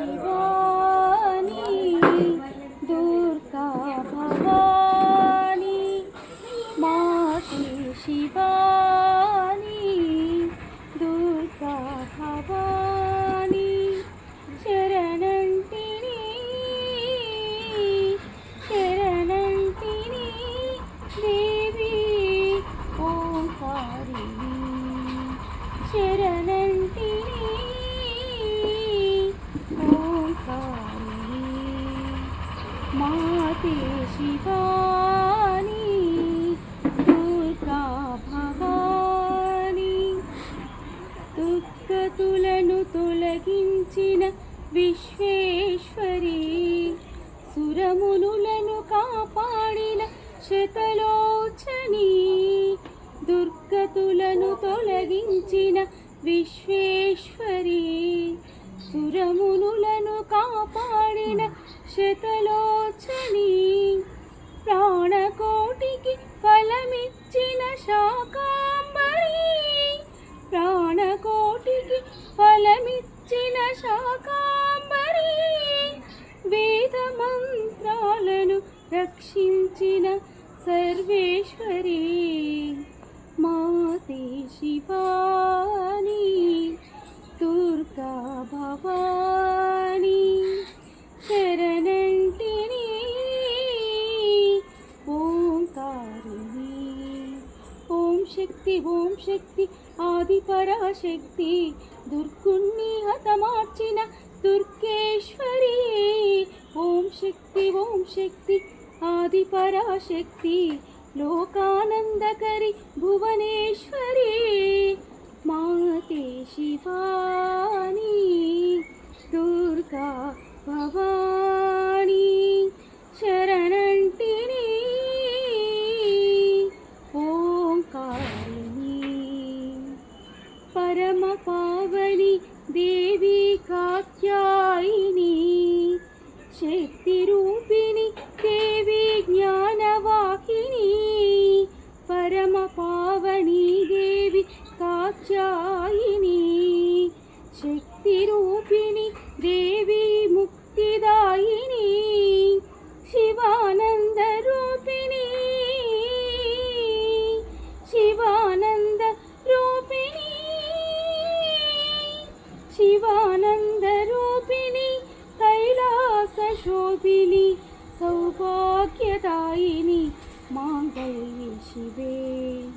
শিবানী দুর্গা ভবানী মা শিবা మాతే శివాని దుర్గా భవాని దుఃఖతులను తొలగించిన విశ్వేశ్వరి సురమునులను కాపాడిన శతలోచని. దుర్గతులను తొలగించిన విశ్వేశ్వరి సురమునులను కాపాడిన శతలోచని ప్రాణకోటికి ఫలమిచ్చిన శాకాంబరి. ప్రాణకోటికి ఫలమిచ్చిన శాకాంబరి. వేద మంత్రాలను రక్షించిన సర్వేశ్వరి. మాతే శివా శక్తి ఓం శక్తి ఆది పరాశక్తి దుర్గుణ్ణి హతమార్చిన దుర్గేశ్వరి. ఓం శక్తి ఓం శక్తి ఆది పరాశక్తి లోకానందకరి భువనేశ్వరి. మాతే శివా. പരമപാവനി ദേവി കാത്യായിനി. ശക്തിരൂപിണി ദേവി ജ്ഞാനവാഹിനി. പരമപാവണി ദേവി കാത്യായിനി. ശക്തിരൂപിണി ദേവി आनन्दरूपिणि कैलासशोभिनी सौभाग्यदायिनी माङ्गल्ये शिवे।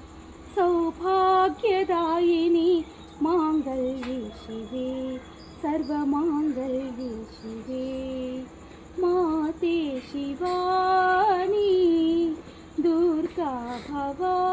सौभाग्यदायिनी माङ्गल्ये शिवे। सर्वमाङ्गल्ये शिवे। माते शिवानी दुर्गा भवा